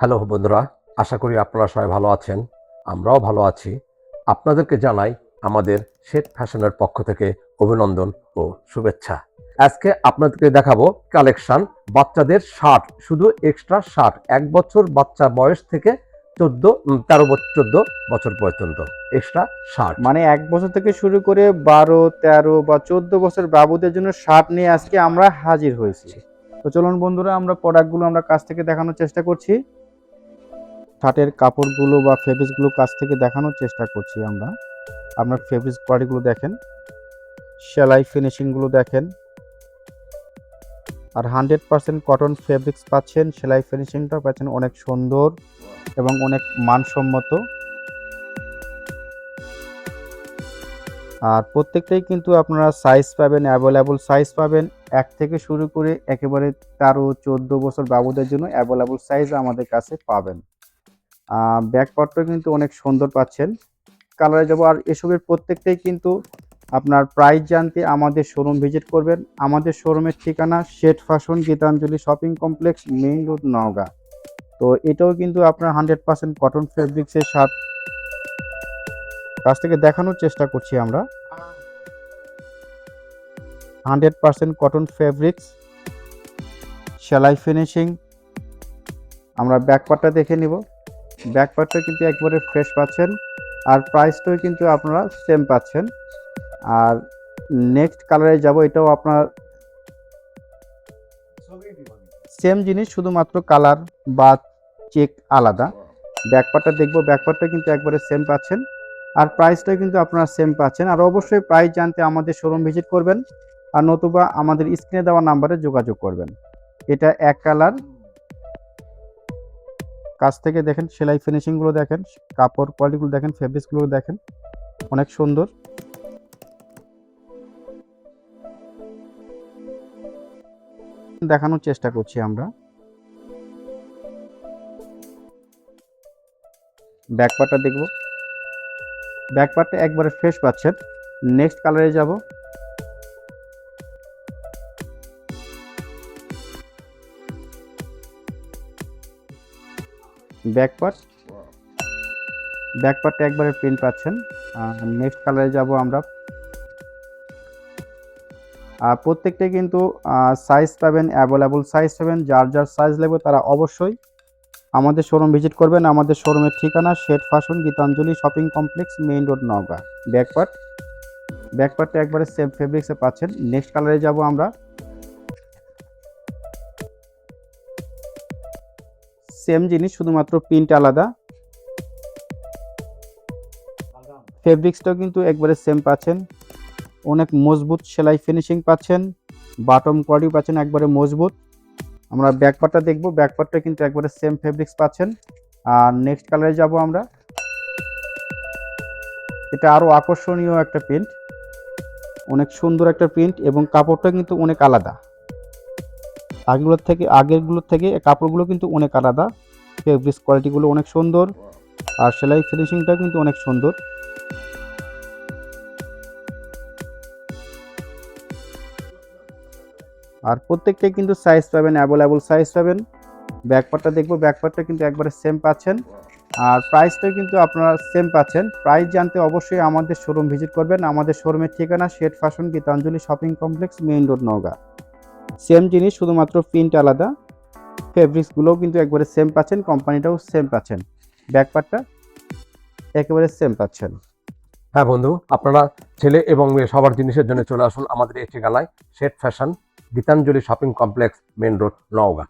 Hello বন্ধুরা আশা করি আপনারা সবাই ভালো আছেন আমরাও ভালো আছি। আপনাদেরকে জানাই আমাদের শেট ফ্যাশনের পক্ষ থেকে অভিনন্দন ও শুভেচ্ছা। আজকে আপনাদেরকে দেখাবো কালেকশন বাচ্চাদের শার্ট শুধু এক্সট্রা শার্ট এক বছর বাচ্চা বয়স থেকে চোদ্দ তেরো চোদ্দ বছর পর্যন্ত এক্সট্রা শার্ট। মানে এক বছর থেকে শুরু করে বারো তেরো বা চোদ্দ বছর বাবুদের জন্য শার্ট নিয়ে আজকে আমরা হাজির হয়েছি। তো চলুন বন্ধুরা আমরা প্রোডাক্টগুলো আমরা কাছ থেকে দেখানোর চেষ্টা করছি। শার্টের কাপড়গুলো বা ফেব্রিক্সগুলো কাছ থেকে দেখানোর চেষ্টা করছি আমরা। আপনার ফেব্রিক্স কোয়ালিটিগুলো দেখেন, সেলাই ফিনিশিংগুলো দেখেন। আর হান্ড্রেড পার্সেন্ট কটন ফেব্রিক্স পাচ্ছেন, সেলাই ফিনিশিংটাও পাচ্ছেন অনেক সুন্দর এবং অনেক মানসম্মত। আর প্রত্যেকটাই কিন্তু আপনারা সাইজ পাবেন অ্যাভেলেবল সাইজ পাবেন। এক থেকে শুরু করে একেবারে তেরো চোদ্দ বছর বাবুদের জন্য অ্যাভেলেবল সাইজ আমাদের কাছে পাবেন। ব্যাকপার্টটা কিন্তু অনেক সুন্দর পাচ্ছেন। কালারে যাব, আর এসবের প্রত্যেকটাই কিন্তু আপনার প্রাইস জানতে আমাদের শোরুম ভিজিট করবেন। আমাদের শোরুমের ঠিকানা Shet fashion Gitanjali shopping complex, main road, Naogaon. তো এটাও কিন্তু আপনার হান্ড্রেড পার্সেন্ট কটন ফেব্রিক্সের সাথ। কাছ থেকে দেখানোর চেষ্টা করছি আমরা। হান্ড্রেড পার্সেন্ট কটন ফেব্রিক্স সেলাই ফিনিশিং আমরা ব্যাকপার্টটা দেখে নিব। ব্যাকপার্টটা কিন্তু একবারে ফ্রেশ পাচ্ছেন। আর প্রাইসটাও কিন্তু আপনারা সেম পাচ্ছেন। আর নেক্সট কালারে যাব, এটাও আপনার সেম জিনিস, শুধুমাত্র কালার বা চেক আলাদা। ব্যাকপার্টটা দেখব ব্যাকপার্টটা কিন্তু একবারে সেম পাচ্ছেন। আর প্রাইসটাও কিন্তু আপনারা সেম পাচ্ছেন। আর অবশ্যই প্রাইস জানতে আমাদের শোরুম ভিজিট করবেন। আর নতুবা আমাদের স্ক্রিনে দেওয়া নাম্বারে যোগাযোগ করবেন। এটা এক কালার কাছ থেকে দেখেন, সেলাই ফিনিশিংগুলো দেখেন, কাপড় কোয়ালিটিগুলো দেখেন ফেব্রিক্সগুলো দেখেন, অনেক সুন্দর। দেখানোর চেষ্টা করছি আমরা। ব্যাকপার্টটা দেখব। ব্যাকপার্টটা একবারে ফ্রেশ পাচ্ছেন। নেক্সট কালারে যাব। ব্যাকপার্ট। ব্যাকপার্টটা একবারে প্রিন্ট পাচ্ছেন। নেক্সট কালারে যাব আমরা। আর প্রত্যেকটাই কিন্তু সাইজ পাবেন অ্যাভেলেবল সাইজ পাবেন, যার যার সাইজ লাগবে তারা অবশ্যই আমাদের শোরুম ভিজিট করবেন। আমাদের শোরুমের ঠিকানা Shet fashion Gitanjali shopping complex main road Naogaon. Back part. ব্যাকপার্টটা একবারে সেম ফেব্রিক্সে পাচ্ছেন। নেক্সট কালারে যাব আমরা। সেম জিনিস, শুধুমাত্র প্রিন্ট আলাদা। ফেব্রিক্সটাও কিন্তু একবারে সেম পাচ্ছেন। অনেক মজবুত সেলাই ফিনিশিং পাচ্ছেন। বাটম কোয়ালিটি পাচ্ছেন, একবারে মজবুত। আমরা ব্যাকপার্টটা দেখব ব্যাকপার্টটা কিন্তু একবারে সেম ফেব্রিক্স পাচ্ছেন। আর নেক্সট কালারে যাব আমরা। এটা আরও আকর্ষণীয় একটা প্রিন্ট অনেক সুন্দর একটা প্রিন্ট এবং কাপড়টা কিন্তু অনেক আলাদা। আগেগুলোর থেকে, আগেরগুলোর থেকে কাপড়গুলো কিন্তু অনেক আলাদা। ফেব্রিক্স কোয়ালিটিগুলো অনেক সুন্দর আর সেলাই ফিনিশিংটাও কিন্তু অনেক সুন্দর। আর প্রত্যেকটাই কিন্তু সাইজ পাবেন অ্যাভেলেবল সাইজ পাবেন। ব্যাকপার্টটা দেখব ব্যাকপার্টটা কিন্তু একবারে সেম পাচ্ছেন। আর প্রাইসটাও কিন্তু আপনারা সেম পাচ্ছেন। প্রাইস জানতে অবশ্যই আমাদের শোরুম ভিজিট করবেন। আমাদের শোরুমের ঠিকানা Shet fashion Gitanjali shopping complex main road Naogaon. Same জিনিস, শুধুমাত্র প্রিন্ট আলাদা। ফেব্রিক্সগুলোও কিন্তু একবারে সেম পাচ্ছেন কোম্পানিটাও সেম পাচ্ছেন। ব্যাকপারটা একেবারে সেম পাচ্ছেন। হ্যাঁ বন্ধু, আপনারা ছেলে এবং মেয়ে সবার জিনিসের জন্য চলে আসুন আমাদের এই ঠিকানায় Shet fashion Gitanjali shopping complex main road Naogaon.